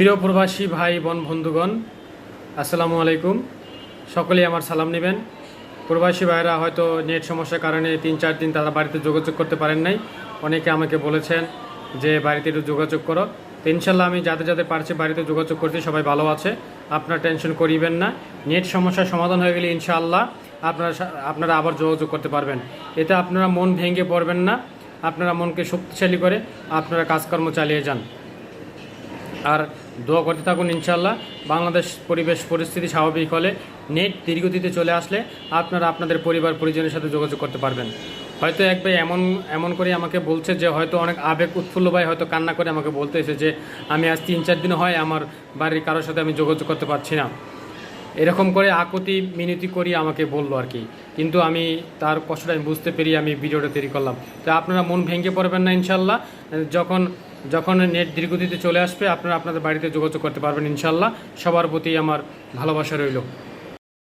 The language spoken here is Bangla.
প্রিয় প্রবাসী ভাই, বোন, বন্ধুগণ, আসসালামু আলাইকুম। সকলেই আমার সালাম নেবেন। প্রবাসী ভাইরা হয়তো নেট সমস্যার কারণে তিন, চার দিন তারা বাড়িতে যোগাযোগ করতে পারেন নাই। অনেকে আমাকে বলেছেন যে, বাড়িতে একটু যোগাযোগ করো। তো ইনশাল্লাহ আমি যাদের যাদের পারছি বাড়িতে যোগাযোগ করছি, সবাই ভালো আছে। আপনার টেনশন করিবেন না। নেট সমস্যার সমাধান হয়ে গেলে ইনশাআল্লাহ আপনারা আপনারা আবার যোগাযোগ করতে পারবেন। এতে আপনারা মন ভেঙে পড়বেন না। আপনারা মনকে শক্তিশালী করে আপনারা কাজকর্ম চালিয়ে যান। আর দোয়া করতে থাকুন ইনশাল্লাহ বাংলাদেশ পরিবেশ পরিস্থিতি স্বাভাবিক হলে নেট দীর্ঘতিতে চলে আসলে আপনারা আপনাদের পরিবার পরিজনের সাথে যোগাযোগ করতে পারবেন। হয়তো এক ভাই এমন এমন করে আমাকে বলছে যে হয়তো অনেক আবেগ উৎফুল্ল ভাই হয়তো কান্না করে আমাকে বলতে বলতেছে যে আমি আজ তিন চার দিন হয় আমার বাড়ির কারোর সাথে আমি যোগাযোগ করতে পারছি না। এরকম করে আকুতি মিনতি করি আমাকে বলল আর কি। কিন্তু আমি তার কষ্টটা আমি বুঝতে পেরে আমি ভিডিওটা তৈরি করলাম। তো আপনারা মন ভেঙে পড়বেন না ইনশাল্লাহ যখন যখন নেট দীর্ঘতিতে চলে আসবে, আপনারা আপনাদের বাড়িতে যোগাযোগ করতে পারবেন ইনশাল্লাহ সবার প্রতি আমার ভালোবাসা রইল।